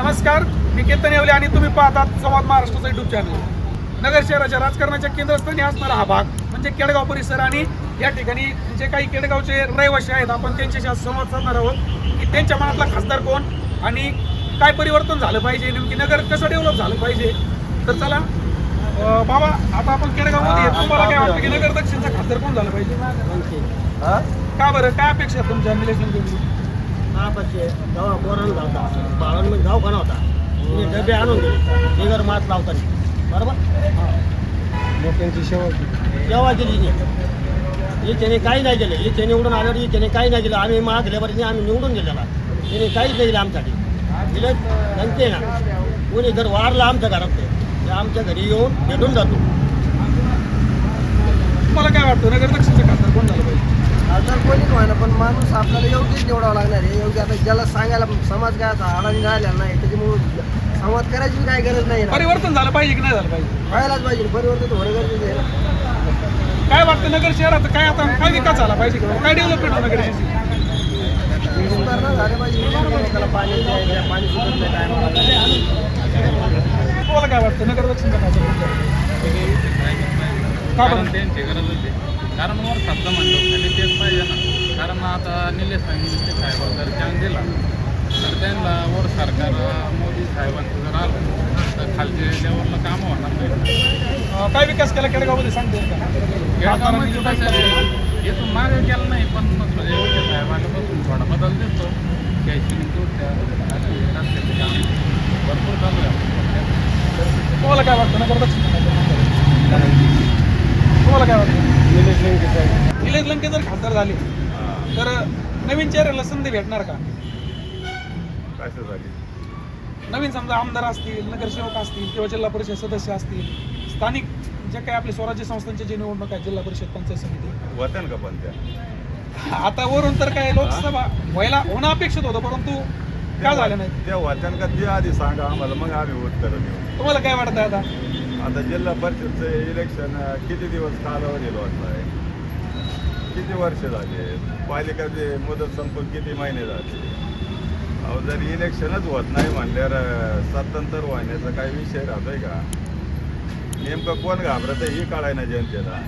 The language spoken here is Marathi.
नमस्कार मी केतन येवले आणि तुम्ही पाहतात संवाद महाराष्ट्राचा युट्यूब चॅनल नगर शहराच्या राजकारणाच्या केंद्रस्थानी असणारा हा भाग म्हणजे केडगाव परिसर. आणि या ठिकाणी जे काही केडगावचे रहिवासी आहेत आपण त्यांच्याशी आज संवाद साधणार आहोत की त्यांच्या मनातला खासदार कोण आणि काय परिवर्तन झालं पाहिजे नेमकी नगर कसं डेव्हलप झालं पाहिजे. तर चला बाबा आता आपण केडगावमध्ये. तुम्हाला काय वाटतं की नगर दक्षिणचा खासदार कोण झालं पाहिजे? का बरं? काय अपेक्षा तुमच्या? निलेश लंकेकडून? महापाचे जेव्हा बोरण होता बाळांमध्ये दवाखाना होता. तिने डबे आणून दिले. बिगर मात लावताना. बरोबर? लोकांची सेवा जेव्हा केली हिने त्याने काही नाही दिलं. हे त्याने निवडून आल्यावर त्याने काही नाही दिलं. आम्ही मागल्यावरती आम्ही निवडून दिलेला. त्याने काहीच नाही दिलं आमच्यासाठी. दिलं जनते ना कोणी जर वारलं आमच्या घरात ते आमच्या घरी येऊन भेटून जातो. तुम्हाला काय वाटतं? नगर दक्षिणचा खासदार कोण झालं पाहिजे खासदार कोणीच व्हायला पण माणूस आपल्याला योग्यच निवडावं लागणार आहे. योग्य आता ज्याला सांगायला समाज काय आता अडाणी राहिलेला नाही त्याच्यामुळे संवाद करायची काही गरज नाही ना. परिवर्तन झालं पाहिजे की नाही झालं पाहिजे? व्हायलाच पाहिजे परिवर्तन होणं गरजेचं आहे ना. काय वाटतं नगर शहरात काय आता काय विकास झाला पाहिजे? का? काय डेव्हलपमेंट होणार सुधारणा झाल्या पाहिजे. त्याला पाणी द्यायचं पाणी सुटत नाही टायमाला. तुम्हाला काय वाटतं नगर दक्षिणचा का कारण त्यांची गरज होती कारण वर खातं म्हणतो खाली तेच पाहिजे ना. कारण आता निलेश साहेब जर चांग दिला तर त्यांना वर सरकार मोदी साहेबांचं जर आलं तर खालच्या लेवलला कामं होणार नाही काय विकास केला केडगावमध्ये सांगते का? खेळगावामध्ये कसं मागे गेलं नाही पण म्हणजे मोदी साहेब आल्यापासून थोडा बदल दिसतो घ्यायची तुरत्या रस्त्याचे काम भरपूर चालू आहे तुम्हाला काय वाटतं? नगर? तुम्हाला काय वाटतं? निलेश लंके साहेब निलेश लंके जर खासदार झाले तर नवीन चेहऱ्याला संधी भेटणार का? कसं झाली. नवीन समजा आमदार असतील नगरसेवक असतील किंवा जिल्हा परिषद सदस्य असतील स्थानिक जे काही आपले स्वराज्य संस्थांचे जे निवडणूक आहे जिल्हा परिषद पंचायत समिती. वतन का पण त्या? आता वरून तर काय लोकसभा व्हायला होणं अपेक्षित होतं परंतु का झालं नाही? त्या वतन का ते आधी सांगा आम्हाला मग आम्ही उत्तर देऊ. तुम्हाला काय वाटतं आता? आता जिल्हा परिषदचं इलेक्शन किती दिवस कालावधी आहे किती वर्ष झाले? पालिकाचे मुदत संपून किती महिने झाले? अहो जर इलेक्शनच होत नाही म्हणल्यावर अं, स्वतंत्र होण्याचा काही विषय राहतोय का? नेमकं कोण घाबरत ही कळाय ना जनतेला.